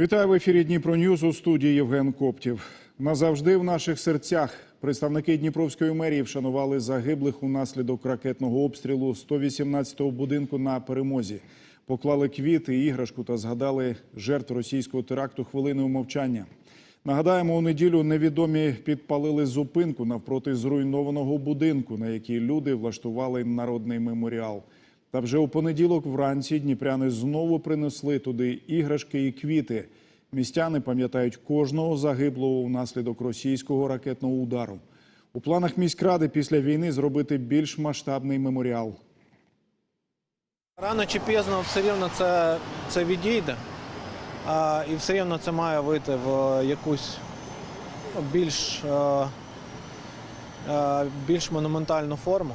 Вітаю в ефірі Дніпро Ньюз у студії Євген Коптів. Назавжди в наших серцях представники Дніпровської мерії вшанували загиблих унаслідок ракетного обстрілу 118-го будинку на перемозі. Поклали квіти, іграшку та згадали жертв російського теракту хвилиною мовчання. Нагадаємо, у неділю невідомі підпалили зупинку навпроти зруйнованого будинку, на якій люди влаштували народний меморіал. Та вже у понеділок вранці дніпряни знову принесли туди іграшки і квіти. Містяни пам'ятають кожного загиблого внаслідок російського ракетного удару. У планах міськради після війни зробити більш масштабний меморіал. Рано чи пізно все рівно це, це відійде, а, і все рівно це має вийти в якусь ну, більш, е, е, більш монументальну форму.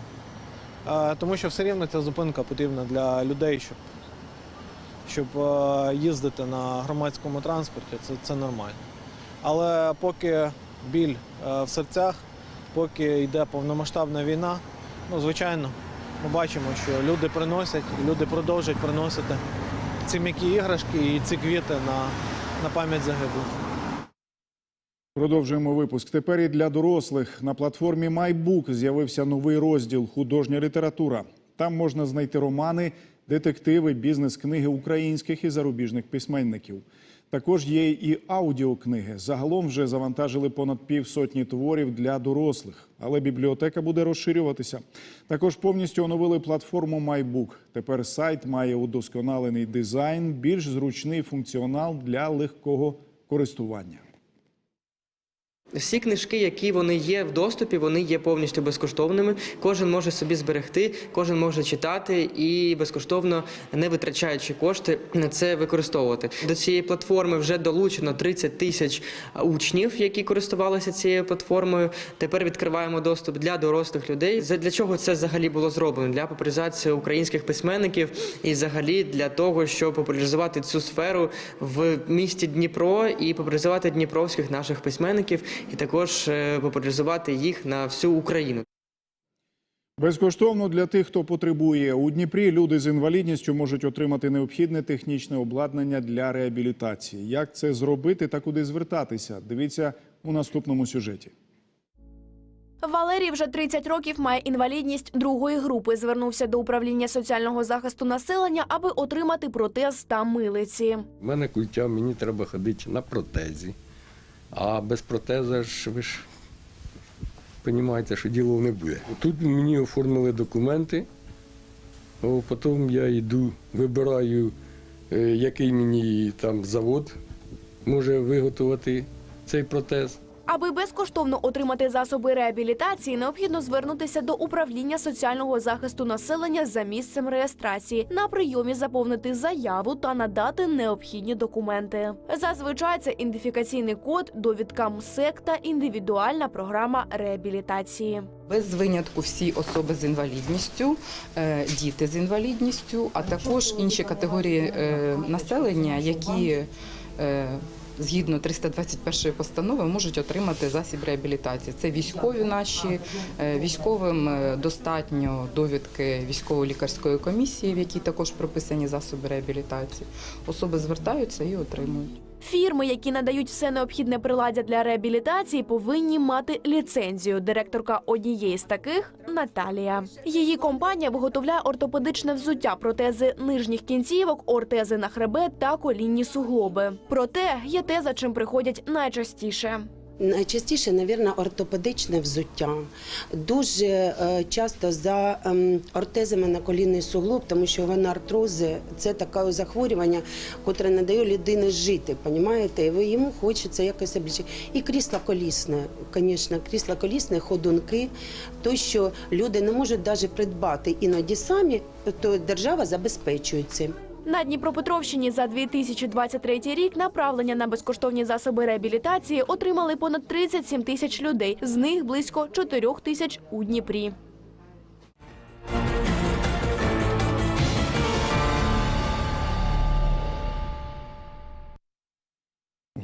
Тому що все рівно ця зупинка потрібна для людей, щоб, щоб їздити на громадському транспорті, це, це нормально. Але поки біль в серцях, поки йде повномасштабна війна, ну, звичайно, ми бачимо, що люди приносять, люди продовжують приносити ці м'які іграшки і ці квіти на, на пам'ять загиблих. Продовжуємо випуск. Тепер і для дорослих на платформі MyBook з'явився новий розділ художня література. Там можна знайти романи, детективи, бізнес-книги українських і зарубіжних письменників. Також є і аудіокниги. Загалом вже завантажили понад півсотні творів для дорослих, але бібліотека буде розширюватися. Також повністю оновили платформу MyBook. Тепер сайт має удосконалений дизайн, більш зручний функціонал для легкого користування. Всі книжки, які вони є в доступі, вони є повністю безкоштовними. Кожен може собі зберегти, кожен може читати і безкоштовно, не витрачаючи кошти, це використовувати. До цієї платформи вже долучено 30 тисяч учнів, які користувалися цією платформою. Тепер відкриваємо доступ для дорослих людей. Для чого це взагалі було зроблено? Для популяризації українських письменників і взагалі для того, щоб популяризувати цю сферу в місті Дніпро і популяризувати дніпровських наших письменників і також е, популяризувати їх на всю Україну. Безкоштовно для тих, хто потребує у Дніпрі. Люди з інвалідністю можуть отримати необхідне технічне обладнання для реабілітації. Як це зробити та куди звертатися? Дивіться у наступному сюжеті. Валерій вже 30 років має інвалідність другої групи. Звернувся до управління соціального захисту населення, аби отримати протез та милиці. У мене культя, мені треба ходити на протезі. А без протеза ж ви ж розумієте, що діло не буде. Тут мені оформили документи, а потім я йду, вибираю, е, який мені там завод може виготовити цей протез. Аби безкоштовно отримати засоби реабілітації, необхідно звернутися до управління соціального захисту населення за місцем реєстрації, на прийомі заповнити заяву та надати необхідні документи. Зазвичай це ідентифікаційний код, довідка МСЕК та індивідуальна програма реабілітації. Без винятку всі особи з інвалідністю, е, діти з інвалідністю, а також інші категорії е, населення, які е, згідно 321 постанови можуть отримати засіб реабілітації. Це військові наші, е, військовим е, достатньо довідки військово-лікарської комісії, в якій також прописані засоби реабілітації. Особи звертаються і отримують. Фірми, які надають все необхідне приладдя для реабілітації, повинні мати ліцензію. Директорка однієї з таких Наталія. Її компанія виготовляє ортопедичне взуття, протези нижніх кінцівок, ортези на хребет та колінні суглоби. Проте є те, за чим приходять найчастіше. Найчастіше, навірно, ортопедичне взуття. Дуже е, часто за ем, ортезами на колінний суглоб, тому що гонартрози – це таке захворювання, котре не дає людині жити, понімаєте? І ви- йому хочеться якось облічити. І крісло колісне, звісно, крісло колісне, ходунки, то, що люди не можуть навіть придбати іноді самі, то держава забезпечує цим. На Дніпропетровщині за 2023 рік направлення на безкоштовні засоби реабілітації отримали понад 37 тисяч людей. З них близько 4 тисяч у Дніпрі.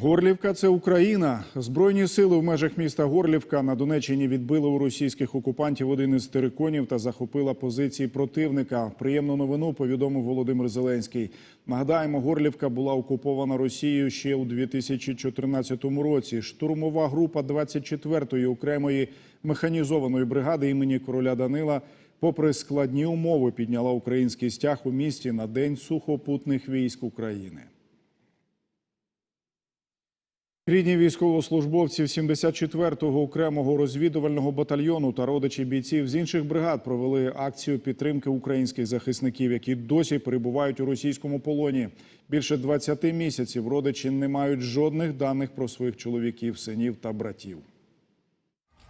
Горлівка це Україна. Збройні сили в межах міста Горлівка на Донеччині відбили у російських окупантів один із териконів та захопила позиції противника. Приємну новину повідомив Володимир Зеленський. Нагадаємо, Горлівка була окупована Росією ще у 2014 році. Штурмова група 24-ї окремої механізованої бригади імені короля Данила, попри складні умови, підняла український стяг у місті на день сухопутних військ України. Рідні військовослужбовців 74-го окремого розвідувального батальйону та родичі бійців з інших бригад провели акцію підтримки українських захисників, які досі перебувають у російському полоні. Більше 20 місяців родичі не мають жодних даних про своїх чоловіків, синів та братів.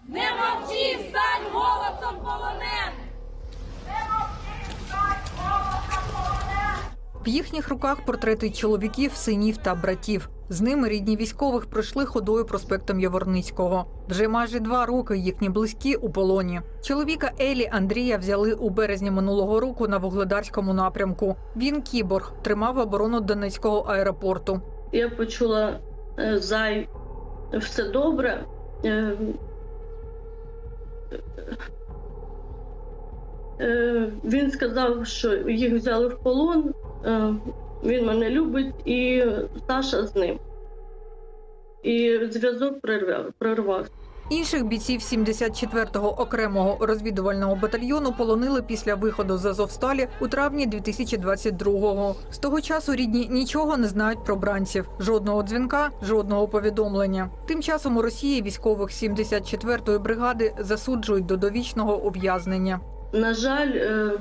Не мовчи, В їхніх руках портрети чоловіків, синів та братів. З ними рідні військових пройшли ходою проспектом Яворницького. Вже майже два роки їхні близькі у полоні. Чоловіка Елі Андрія взяли у березні минулого року на вугледарському напрямку. Він кіборг тримав оборону Донецького аеропорту. я почула е, зай все добре. Е, е, Він сказав, що їх взяли в полон, він мене любить, і Саша з ним. І зв'язок прервав, прервався. Інших бійців 74-го окремого розвідувального батальйону полонили після виходу з Азовсталі у травні 2022-го. З того часу рідні нічого не знають про бранців, жодного дзвінка, жодного повідомлення. Тим часом у Росії військових 74-ї бригади засуджують до довічного ув'язнення. На жаль, е,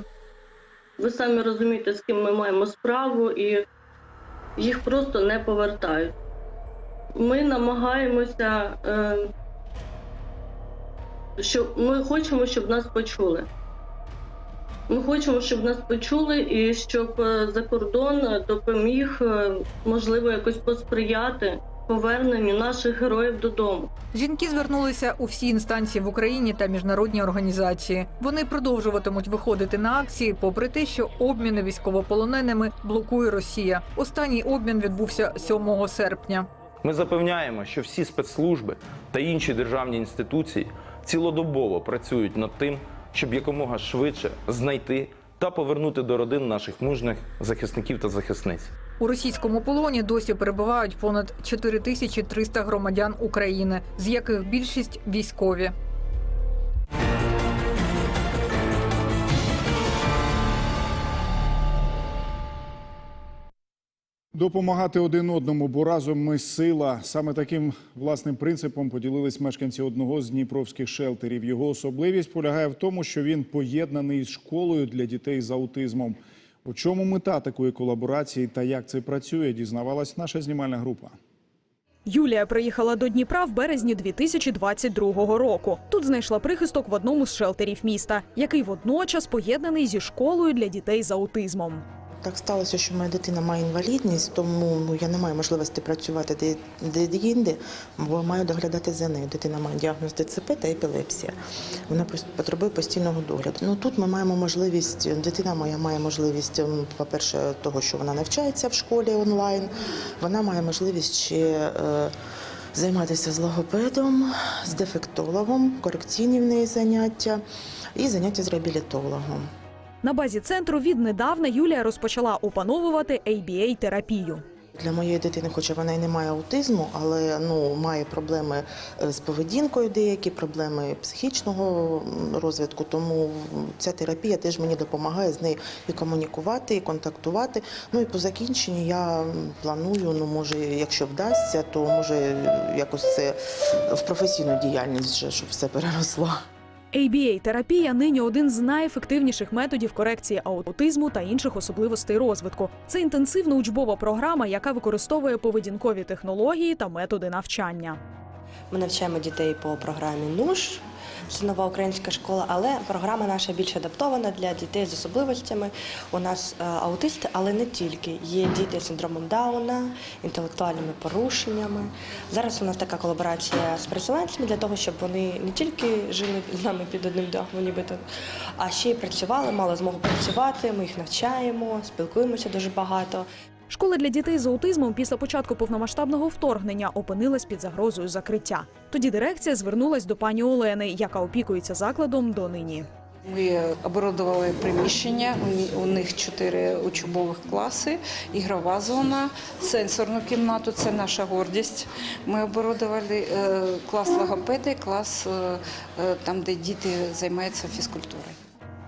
ви самі розумієте, з ким ми маємо справу, і їх просто не повертають. Ми намагаємося, е, щоб ми хочемо, щоб нас почули. Ми хочемо, щоб нас почули і щоб е, за кордон допоміг, е, можливо, якось посприяти поверненню наших героїв додому. Жінки звернулися у всі інстанції в Україні та міжнародні організації. Вони продовжуватимуть виходити на акції, попри те, що обміни військовополоненими блокує Росія. Останній обмін відбувся 7 серпня. Ми запевняємо, що всі спецслужби та інші державні інституції цілодобово працюють над тим, щоб якомога швидше знайти та повернути до родин наших мужних захисників та захисниць. У російському полоні досі перебувають понад 4300 громадян України, з яких більшість військові. Допомагати один одному, бо разом ми сила. Саме таким власним принципом поділились мешканці одного з дніпровських шелтерів. Його особливість полягає в тому, що він поєднаний з школою для дітей з аутизмом. У чому мета такої колаборації та як це працює, дізнавалась наша знімальна група. Юлія приїхала до Дніпра в березні 2022 року. Тут знайшла прихисток в одному з шелтерів міста, який водночас поєднаний зі школою для дітей з аутизмом. Так сталося, що моя дитина має інвалідність, тому ну я не маю можливості працювати де, де інде, бо маю доглядати за нею. Дитина має діагноз ДЦП та епілепсія. Вона потребує постійного догляду. Ну тут ми маємо можливість, дитина моя має можливість, по-перше, того, що вона навчається в школі онлайн. Вона має можливість ще. Е, Займатися з логопедом, з дефектологом, корекційні в неї заняття і заняття з реабілітологом. На базі центру віднедавна Юлія розпочала опановувати ABA-терапію. Для моєї дитини, хоча вона і не має аутизму, але ну має проблеми е, з поведінкою, деякі проблеми психічного розвитку. Тому ця терапія теж мені допомагає з нею і комунікувати, і контактувати. Ну і по закінченні я планую, ну може, якщо вдасться, то може якось це в професійну діяльність вже, щоб все переросло. ABA-терапія нині один з найефективніших методів корекції аутизму та інших особливостей розвитку. Це інтенсивна учбова програма, яка використовує поведінкові технології та методи навчання. Ми навчаємо дітей по програмі НУШ. Це нова українська школа, але програма наша більш адаптована для дітей з особливостями. У нас е, аутисти, але не тільки. Є діти з синдромом Дауна, інтелектуальними порушеннями. Зараз у нас така колаборація з переселенцями для того, щоб вони не тільки жили з нами під одним дахом, нібито, а ще й працювали, мали змогу працювати. Ми їх навчаємо, спілкуємося дуже багато. Школа для дітей з аутизмом після початку повномасштабного вторгнення опинилась під загрозою закриття. Тоді дирекція звернулась до пані Олени, яка опікується закладом донині. Ми оборудували приміщення. У них чотири учбових класи, ігрова зона, сенсорну кімнату це наша гордість. Ми оборудували е, клас логопеди, клас е, е, там, де діти займаються фізкультурою.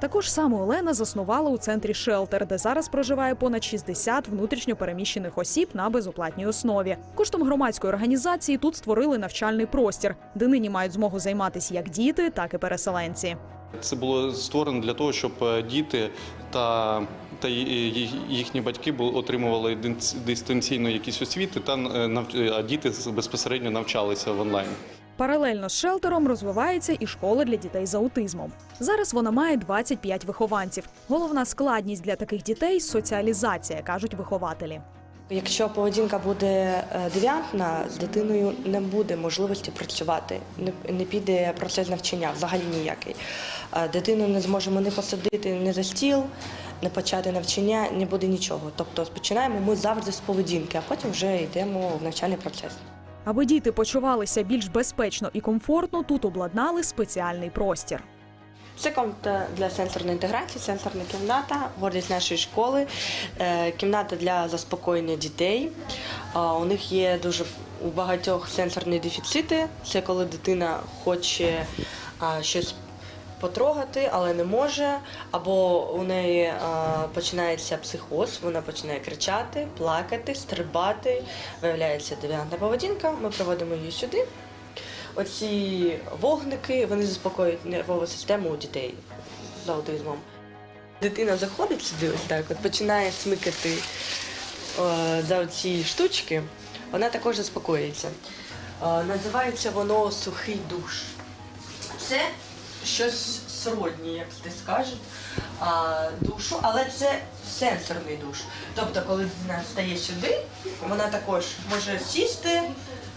Також саме Олена заснувала у центрі Шелтер, де зараз проживає понад 60 внутрішньо переміщених осіб на безоплатній основі. Коштом громадської організації тут створили навчальний простір, де нині мають змогу займатися як діти, так і переселенці. Це було створено для того, щоб е, діти та, та їхні батьки отримували дистанційну якісь освіти, та е, а діти безпосередньо навчалися в онлайн. Паралельно з шелтером розвивається і школа для дітей з аутизмом. Зараз вона має 25 вихованців. Головна складність для таких дітей соціалізація, кажуть вихователі. Якщо поведінка буде е, девіантна, з дитиною не буде можливості працювати, не, піде процес навчання взагалі ніякий. Е, Дитину не зможемо не посадити не за стіл, не почати навчання, не буде нічого. Тобто починаємо ми завжди з поведінки, а потім вже йдемо в навчальний процес. Аби діти почувалися більш безпечно і комфортно, тут обладнали спеціальний простір. Це комната для сенсорної інтеграції, сенсорна кімната, гордість нашої школи, е, кімната для заспокоєння дітей. У них є дуже у багатьох сенсорні дефіцити. Це коли дитина хоче щось потрогати, але не може. Або у неї а, починається психоз, вона починає кричати, плакати, стрибати. Виявляється девіантна поведінка. Ми проводимо її сюди. Оці вогники вони заспокоюють нервову систему у дітей з аутизмом. Дитина заходить сюди, ось так, от починає смикати е, за ці штучки, вона також заспокоюється. Е, називається воно сухий душ. Це щось сродні, як ти скажеш, душу, але це сенсорний душ. Тобто, коли дитина стає сюди, вона також може сісти,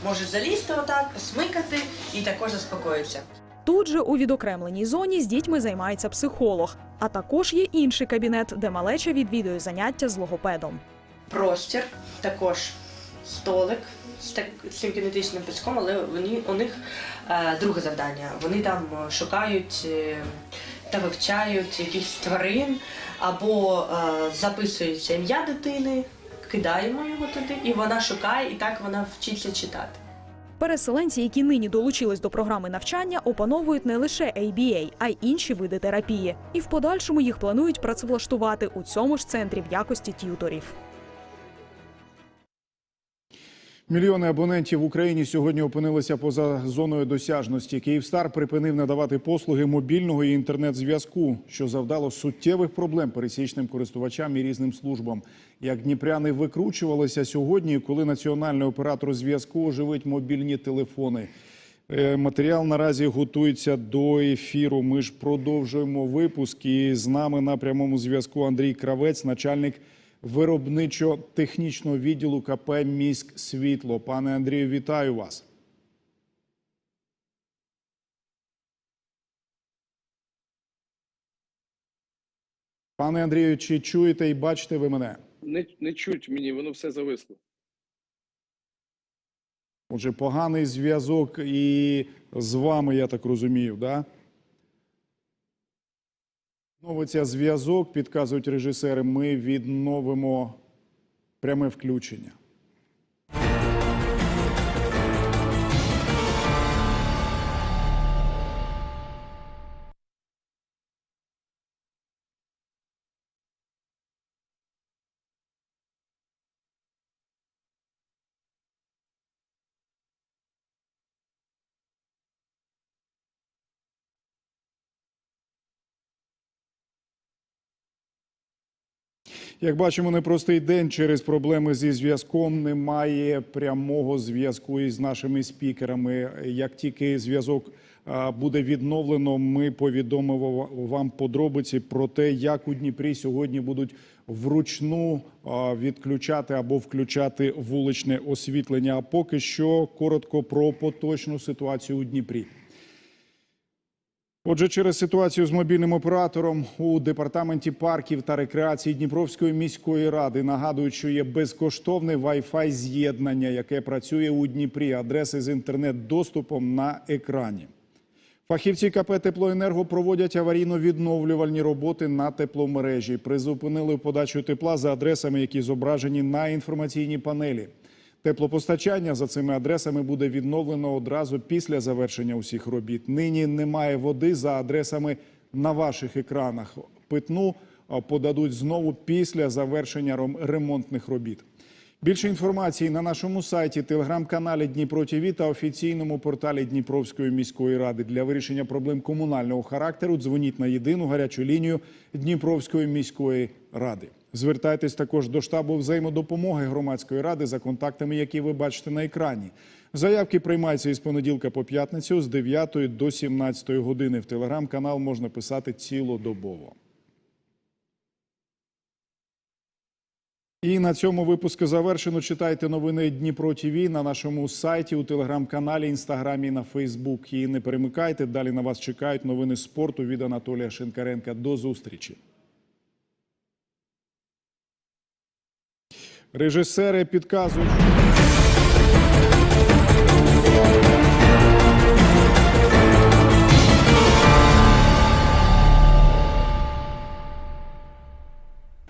може залізти отак, посмикати і також заспокоїться. Тут же у відокремленій зоні з дітьми займається психолог, а також є інший кабінет, де малеча відвідує заняття з логопедом. Простір, також столик з так- цим кінетичним піском, але вони, у них е, друге завдання. Вони там е, шукають е, та вивчають якихось тварин або записується ім'я дитини, кидаємо його туди, і вона шукає, і так вона вчиться читати. Переселенці, які нині долучились до програми навчання, опановують не лише ABA, а й інші види терапії. І в подальшому їх планують працевлаштувати у цьому ж центрі в якості т'юторів. Мільйони абонентів в Україні сьогодні опинилися поза зоною досяжності. Київстар припинив надавати послуги мобільного і інтернет-зв'язку, що завдало суттєвих проблем пересічним користувачам і різним службам. Як дніпряни викручувалися сьогодні, коли національний оператор зв'язку оживить мобільні телефони. Е, Матеріал наразі готується до ефіру. Ми ж продовжуємо випуск. І з нами на прямому зв'язку Андрій Кравець, начальник виробничо-технічного відділу КП Міськ Світло. Пане Андрію, вітаю вас. Пане Андрію, чи чуєте і бачите ви мене? Не, не чуть мені, воно все зависло. Отже, поганий зв'язок і з вами, я так розумію, да? Відновиться зв'язок, підказують режисери. Ми відновимо пряме включення. Як бачимо, непростий день через проблеми зі зв'язком. Немає прямого зв'язку із нашими спікерами. Як тільки зв'язок буде відновлено, ми повідомимо вам подробиці про те, як у Дніпрі сьогодні будуть вручну відключати або включати вуличне освітлення. А поки що коротко про поточну ситуацію у Дніпрі. Отже, через ситуацію з мобільним оператором у департаменті парків та рекреації Дніпровської міської ради нагадують, що є безкоштовне Wi-Fi з'єднання, яке працює у Дніпрі. Адреси з інтернет-доступом на екрані. Фахівці КП «Теплоенерго» проводять аварійно-відновлювальні роботи на тепломережі. Призупинили подачу тепла за адресами, які зображені на інформаційній панелі. Теплопостачання за цими адресами буде відновлено одразу після завершення усіх робіт. Нині немає води за адресами на ваших екранах. Питну подадуть знову після завершення ремонтних робіт. Більше інформації на нашому сайті, телеграм-каналі Дніпро ТІВІ та офіційному порталі Дніпровської міської ради. Для вирішення проблем комунального характеру дзвоніть на єдину гарячу лінію Дніпровської міської ради. Звертайтесь також до штабу взаємодопомоги громадської ради за контактами, які ви бачите на екрані. Заявки приймаються із понеділка по п'ятницю з 9 до 17 години. В телеграм-канал можна писати цілодобово. І на цьому випуску завершено. Читайте новини Дніпро ТІВІ на нашому сайті, у телеграм-каналі, інстаграмі, на Фейсбук. І не перемикайте. Далі на вас чекають новини спорту від Анатолія Шинкаренка. До зустрічі. Режисери підказують.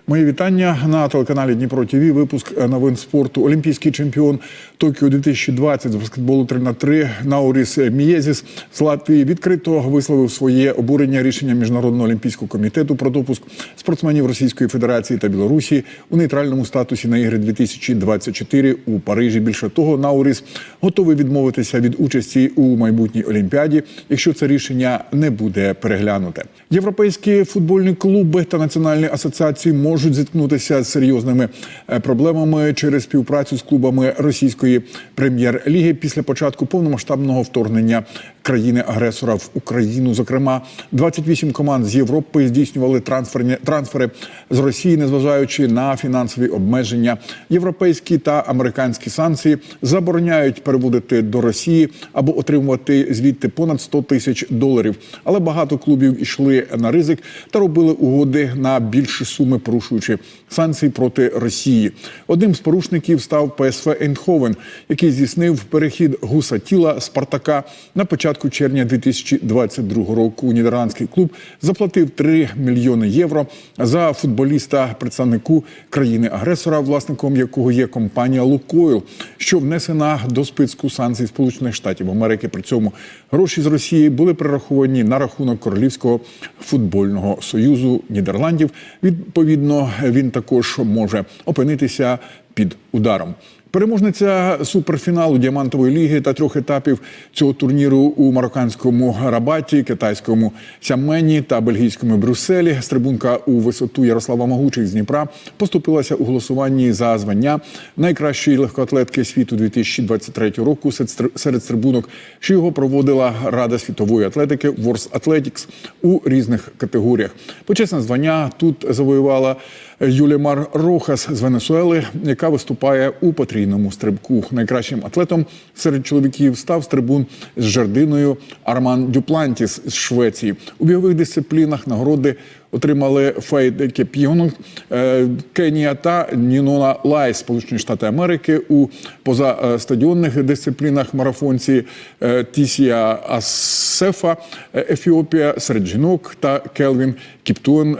Мої вітання на телеканалі Дніпро ТВ. Випуск новин спорту. Олімпійський чемпіон Токіо 2020 з баскетболу 3 на 3 Науріс Мієзіс з Латвії відкрито висловив своє обурення рішення міжнародного олімпійського комітету про допуск спортсменів Російської Федерації та Білорусі у нейтральному статусі на ігри 2024 у Парижі. Більше того, Науріс готовий відмовитися від участі у майбутній олімпіаді, якщо це рішення не буде переглянуте. Європейські футбольні клуби та національні асоціації можуть зіткнутися з серйозними е, проблемами через співпрацю з клубами російської прем'єр-ліги після початку повномасштабного вторгнення країни-агресора в Україну. Зокрема, 28 команд з Європи здійснювали трансферні трансфери з Росії, незважаючи на фінансові обмеження. Європейські та американські санкції забороняють переводити до Росії або отримувати звідти понад 100 тисяч доларів. Але багато клубів ішли на ризик та робили угоди на більші суми, порушуючи санкції проти Росії. Одним з порушників став ПСВ Ейндховен, який здійснив перехід гуса тіла Спартака на початку червня 2022 року. Нідерландський клуб заплатив 3 мільйони євро за футболіста представнику країни-агресора, власником якого є компанія Лукойл, що внесена до списку санкцій Сполучених Штатів Америки. При цьому гроші з Росії були перераховані на рахунок Королівського футбольного союзу Нідерландів. Відповідно, він також може опинитися під ударом. Переможниця суперфіналу діамантової ліги та трьох етапів цього турніру у марокканському Рабаті, китайському Сямені та бельгійському Брюсселі. Стрибунка у висоту Ярослава Могучих з Дніпра поступилася у голосуванні за звання найкращої легкоатлетки світу 2023 року серед стрибунок, що його проводила Рада світової атлетики World Athletics у різних категоріях. Почесне звання тут завоювала Юлімар Рохас з Венесуели, яка виступає у потрійному стрибку. Найкращим атлетом серед чоловіків став стрибун з жердиною Арман Дюплантіс з Швеції. У бігових дисциплінах нагороди отримали Фейд Кеп'йонг, е, Кенія та Нінона Лай, Сполучені Штати Америки. У позастадіонних дисциплінах марафонці е, Тісія Асефа, е, Ефіопія серед жінок та Келвін Кіптун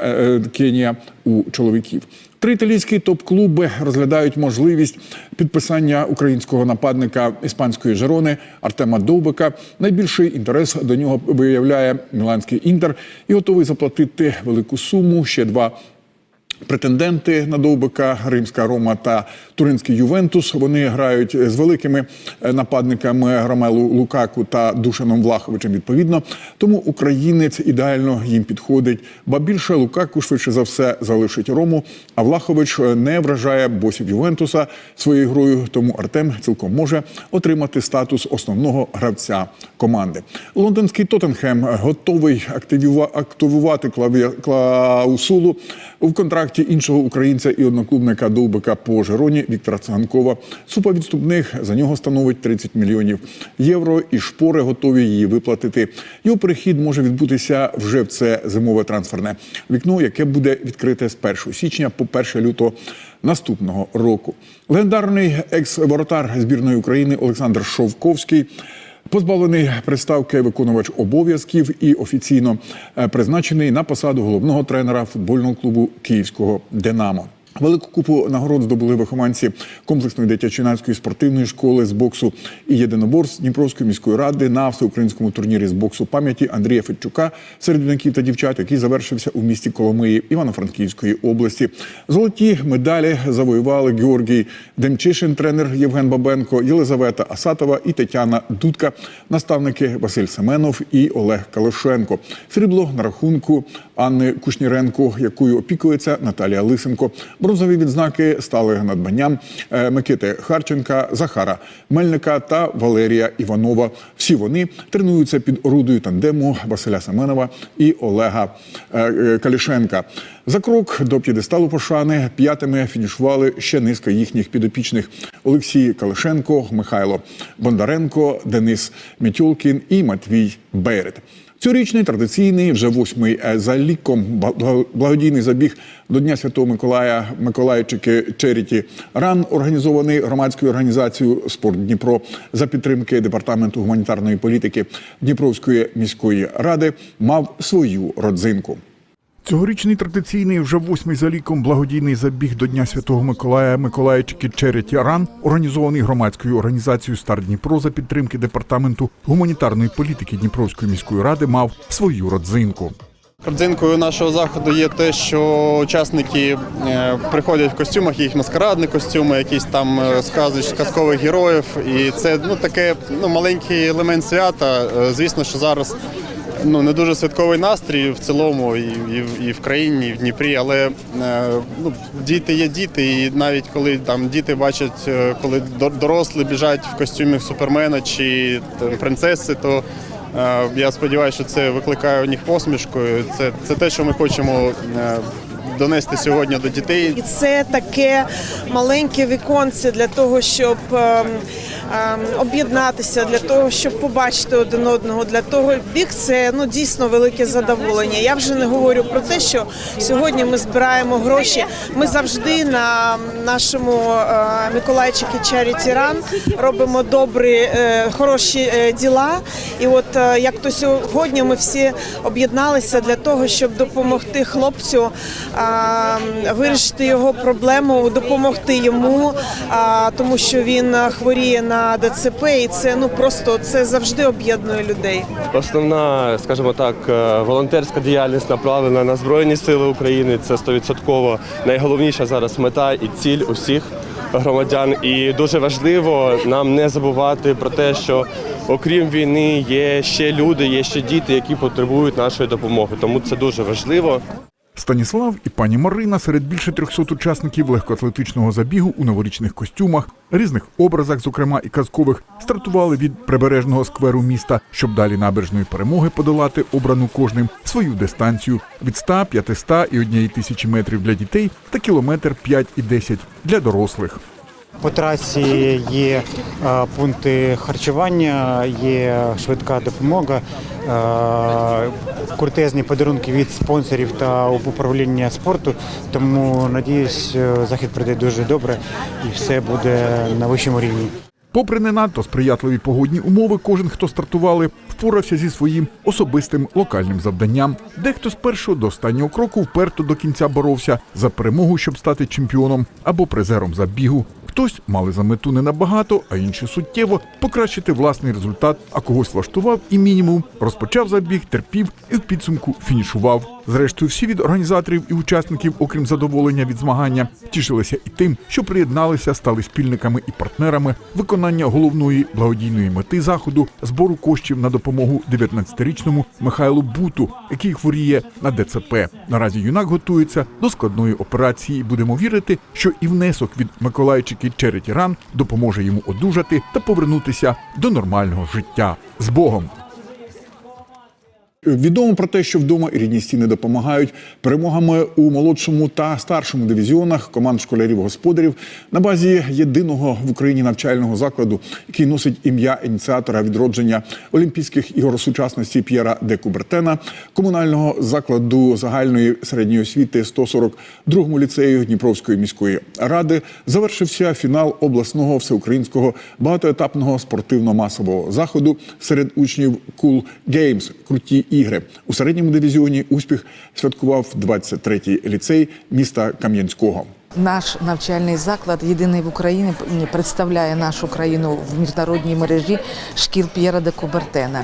Кенія у чоловіків. Три італійські топ-клуби розглядають можливість підписання українського нападника іспанської Жерони Артема Довбика. Найбільший інтерес до нього виявляє Міланський інтер і готовий заплатити велику суму. Ще два претенденти на Довбика Римська Рома та Туринський Ювентус. Вони грають з великими нападниками Громелу Лукаку та Душаном Влаховичем. Відповідно, тому українець ідеально їм підходить. Ба більше Лукаку швидше за все залишить Рому. А Влахович не вражає босів Ювентуса своєю грою. Тому Артем цілком може отримати статус основного гравця команди. Лондонський Тоттенхем готовий активувати клаусулу в контракті контракті іншого українця і одноклубника Довбика по Жероні Віктора Циганкова. Супа відступних за нього становить 30 мільйонів євро, і шпори готові її виплатити. Його перехід може відбутися вже в це зимове трансферне вікно, яке буде відкрите з 1 січня по 1 лютого наступного року. Легендарний екс-воротар збірної України Олександр Шовковський. Позбавлений приставки виконувач обов'язків і офіційно е, призначений на посаду головного тренера футбольного клубу Київського Динамо. Велику купу нагород здобули вихованці комплексної дитячо-юнацької спортивної школи з боксу і єдиноборств Дніпровської міської ради на всеукраїнському турнірі з боксу пам'яті Андрія Федчука серед юнаків та дівчат, який завершився у місті Коломиї Івано-Франківської області. Золоті медалі завоювали Георгій Демчишин, тренер Євген Бабенко, Єлизавета Асатова і Тетяна Дудка, наставники Василь Семенов і Олег Калишенко. Срібло на рахунку Анни Кушніренко, якою опікується Наталія Лисенко. Бронзові відзнаки стали надбанням е, Микити Харченка, Захара Мельника та Валерія Іванова. Всі вони тренуються під орудою тандему Василя Семенова і Олега е, е, Калішенка. За крок до п'єдесталу пошани п'ятими фінішували ще низка їхніх підопічних Олексій Калишенко, Михайло Бондаренко, Денис Мітьолкін і Матвій Бейрет. Цьогорічний традиційний вже восьмий е, за ліком бла- благодійний забіг до Дня Святого Миколая Миколайчики Черіті Ран, організований громадською організацією Спорт Дніпро за підтримки департаменту гуманітарної політики Дніпровської міської ради, мав свою родзинку. Цьогорічний традиційний вже восьмий за ліком благодійний забіг до Дня Святого Миколая Миколаївчики Череті Ран, організований громадською організацією Стар Дніпро за підтримки департаменту гуманітарної політики Дніпровської міської ради, мав свою родзинку. Родзинкою нашого заходу є те, що учасники е, приходять в костюмах, їх маскарадні костюми, якісь там е, сказоч, казкових героїв. І це ну таке ну маленький елемент свята. Е, Звісно, що зараз ну не дуже святковий настрій в цілому, і, і, і в країні, і в Дніпрі. Але е, ну, діти є діти, і навіть коли там діти бачать, е, коли дор- дорослі біжать в костюмі супермена чи там, принцеси, то Е, Я сподіваюся, що це викликає у них посмішку. Це, це те, що ми хочемо е, донести сьогодні до дітей. І це таке маленьке віконце для того, щоб ем, ем, об'єднатися, для того, щоб побачити один одного. Для того біг це ну дійсно велике задоволення. Я вже не говорю про те, що сьогодні ми збираємо гроші. Ми завжди на нашому е, Миколайчики Charity Run робимо добрі, е, хороші е, діла. І от як то сьогодні ми всі об'єдналися для того, щоб допомогти хлопцю вирішити його проблему, допомогти йому, тому що він хворіє на ДЦП, і це ну просто це завжди об'єднує людей. Основна, скажімо так, е, волонтерська діяльність направлена на Збройні Сили України. Це стовідсотково найголовніша зараз мета і ціль усіх громадян. І дуже важливо нам не забувати про те, що окрім війни є ще люди, є ще діти, які потребують нашої допомоги. Тому це дуже важливо. Станіслав і пані Марина серед більше 300 учасників легкоатлетичного забігу у новорічних костюмах, різних образах, зокрема і казкових, стартували від прибережного скверу міста, щоб далі набережної перемоги подолати обрану кожним свою дистанцію від 100, 500 і однієї тисячі метрів для дітей та кілометр 5 і 10 для дорослих. По трасі є е, пункти харчування, є швидка допомога, е, крутезні подарунки від спонсорів та управління спорту. Тому надіюсь, е, захід пройде дуже добре і все буде на вищому рівні. Попри не надто сприятливі погодні умови, кожен, хто стартували, впорався зі своїм особистим локальним завданням. Дехто з першого до останнього кроку вперто до кінця боровся за перемогу, щоб стати чемпіоном або призером забігу. Хтось мали за мету не набагато, а інші суттєво покращити власний результат, а когось влаштував і мінімум. Розпочав забіг, терпів і в підсумку фінішував. Зрештою, всі від організаторів і учасників, окрім задоволення від змагання, тішилися і тим, що приєдналися, стали спільниками і партнерами виконання головної благодійної мети заходу збору коштів на допомогу 19-річному Михайлу Буту, який хворіє на ДЦП. Наразі юнак готується до складної операції. Будемо вірити, що і внесок від Миколайчики Череті Ран допоможе йому одужати та повернутися до нормального життя з Богом. Відомо про те, що вдома і рідні стіни допомагають. Перемогами у молодшому та старшому дивізіонах команд школярів-господарів на базі єдиного в Україні навчального закладу, який носить ім'я ініціатора відродження Олімпійських ігор сучасності П'єра де Кубертена, комунального закладу загальної середньої освіти 142-му ліцею Дніпровської міської ради, завершився фінал обласного всеукраїнського багатоетапного спортивно-масового заходу серед учнів Cool Games – круті ігри. У середньому дивізіоні успіх святкував 23-й ліцей міста Кам'янського. Наш навчальний заклад, єдиний в Україні, представляє нашу країну в міжнародній мережі шкіл П'єра де Кубертена.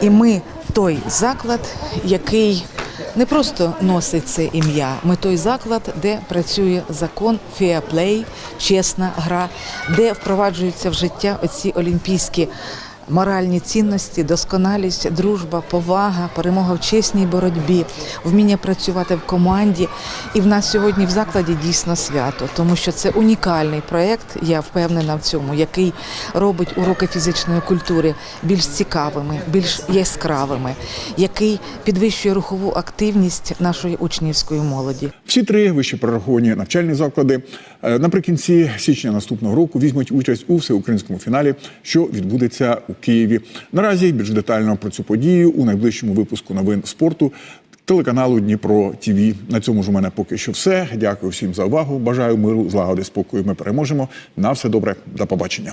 І ми той заклад, який не просто носить це ім'я, ми той заклад, де працює закон феаплей, чесна гра, де впроваджуються в життя оці олімпійські. Моральні цінності, досконалість, дружба, повага, перемога в чесній боротьбі, вміння працювати в команді. І в нас сьогодні в закладі дійсно свято, тому що це унікальний проєкт, я впевнена в цьому, який робить уроки фізичної культури більш цікавими, більш яскравими, який підвищує рухову активність нашої учнівської молоді. Всі три вище прораховані навчальні заклади е, наприкінці січня наступного року візьмуть участь у всеукраїнському фіналі, що відбудеться у Києві. Наразі більш детально про цю подію у найближчому випуску новин спорту. Телеканалу Дніпро ТІВІ. На цьому ж у мене поки що все. Дякую всім за увагу. Бажаю миру, злагоди, спокою. Ми переможемо. На все добре. До побачення.